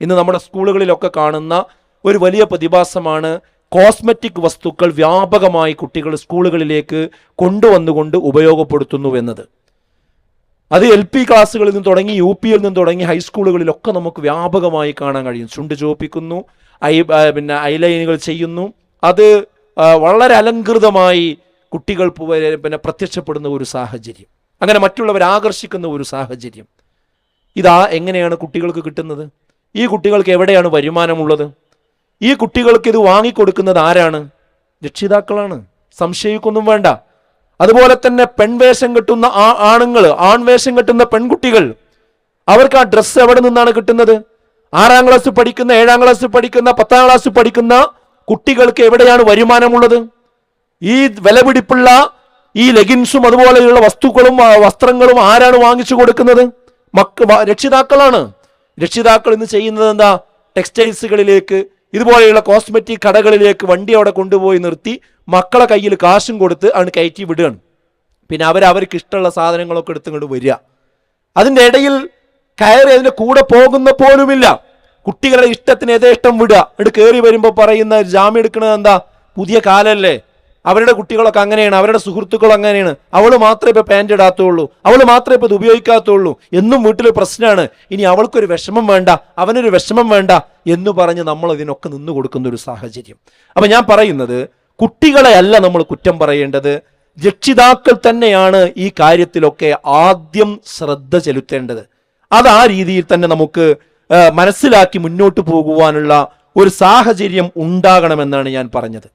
ഇന്ന് നമ്മുടെ സ്കൂളുകളിലൊക്കെ കാണുന്ന ഒരു വലിയ പ്രതിഭാസമാണ് കോസ്മെറ്റിക് വസ്തുക്കൾ വ്യാപകമായി കുട്ടികൾ സ്കൂളുകളിലേക്ക് കൊണ്ടുവന്നുകൊണ്ട് ഉപയോഗപ്പെടുത്തുന്നു എന്നത്. അത് എൽ പി ക്ലാസ്സുകളിൽ നിന്ന് തുടങ്ങി യു പിയിൽ നിന്ന് തുടങ്ങി ഹൈസ്കൂളുകളിലൊക്കെ നമുക്ക് വ്യാപകമായി കാണാൻ കഴിയും. ചുണ്ട് ചോപ്പിക്കുന്നു ഐ പിന്നെ ഐലൈനുകൾ ചെയ്യുന്നു. അത് വളരെ അലങ്കൃതമായി കുട്ടികൾ പിന്നെ പ്രത്യക്ഷപ്പെടുന്ന ഒരു സാഹചര്യം. അങ്ങനെ മറ്റുള്ളവരെ ആകർഷിക്കുന്ന ഒരു സാഹചര്യം. ഇതാ എങ്ങനെയാണ് കുട്ടികൾക്ക് കിട്ടുന്നത്? ഈ കുട്ടികൾക്ക് എവിടെയാണ് വരുമാനമുള്ളത്? ഈ കുട്ടികൾക്ക് ഇത് വാങ്ങിക്കൊടുക്കുന്നത് ആരാണ്? രക്ഷിതാക്കളാണ്. സംശയിക്കൊന്നും വേണ്ട. അതുപോലെ തന്നെ പെൺവേഷം കെട്ടുന്ന ആ ആണുങ്ങൾ ആൺവേഷം കെട്ടുന്ന പെൺകുട്ടികൾ അവർക്ക് ആ ഡ്രസ്സ് എവിടെ നിന്നാണ് കിട്ടുന്നത്? ആറാം ക്ലാസ് പഠിക്കുന്ന ഏഴാം ക്ലാസ് പഠിക്കുന്ന പത്താം ക്ലാസ് പഠിക്കുന്ന കുട്ടികൾക്ക് എവിടെയാണ് വരുമാനമുള്ളത്? ഈ വിലപിടിപ്പുള്ള ഈ ലെഗിൻസും അതുപോലെയുള്ള വസ്തുക്കളും വസ്ത്രങ്ങളും ആരാണ് വാങ്ങിച്ചു കൊടുക്കുന്നത്? മക്ക രക്ഷിതാക്കളാണ്. രക്ഷിതാക്കൾ ഇന്ന് ചെയ്യുന്നത് എന്താ? ടെക്സ്റ്റൈൽസുകളിലേക്ക് ഇതുപോലെയുള്ള കോസ്മെറ്റിക് കടകളിലേക്ക് വണ്ടി അവിടെ കൊണ്ടുപോയി നിർത്തി മക്കളെ കയ്യിൽ കാശും കൊടുത്ത് ആണ് കയറ്റി വിടുകയാണ്. പിന്നെ അവർ അവർക്ക് ഇഷ്ടമുള്ള സാധനങ്ങളൊക്കെ എടുത്തുകൊണ്ട് വരിക. അതിന്റെ ഇടയിൽ കയറി അതിന്റെ കൂടെ പോകുന്ന പോലുമില്ല. കുട്ടികളുടെ ഇഷ്ടത്തിന് യഥേഷ്ടം വിടുക. എന്നിട്ട് കയറി വരുമ്പോൾ പറയുന്ന ജാമ്യം എടുക്കുന്നത് എന്താ? പുതിയ കാലല്ലേ? അവരുടെ കുട്ടികളൊക്കെ അങ്ങനെയാണ് അവരുടെ സുഹൃത്തുക്കൾ അങ്ങനെയാണ്. അവൾ മാത്രമേ ഇപ്പോൾ പാന്റ് ഇടാത്തുള്ളൂ. അവൾ മാത്രമേ ഇപ്പോൾ ഇത് ഉപയോഗിക്കാത്തുള്ളൂ. എന്നും വീട്ടിൽ പ്രശ്നമാണ്. ഇനി അവൾക്കൊരു വിഷമം വേണ്ട അവനൊരു വിഷമം വേണ്ട എന്ന് പറഞ്ഞ് നമ്മൾ ഇതിനൊക്കെ നിന്ന് കൊടുക്കുന്ന ഒരു സാഹചര്യം. അപ്പം ഞാൻ പറയുന്നത് കുട്ടികളെ അല്ല നമ്മൾ കുറ്റം പറയേണ്ടത്. രക്ഷിതാക്കൾ തന്നെയാണ് ഈ കാര്യത്തിലൊക്കെ ആദ്യം ശ്രദ്ധ ചെലുത്തേണ്ടത്. അത് ആ രീതിയിൽ തന്നെ നമുക്ക് മനസ്സിലാക്കി മുന്നോട്ട് പോകുവാനുള്ള ഒരു സാഹചര്യം ഉണ്ടാകണമെന്നാണ് ഞാൻ പറഞ്ഞത്.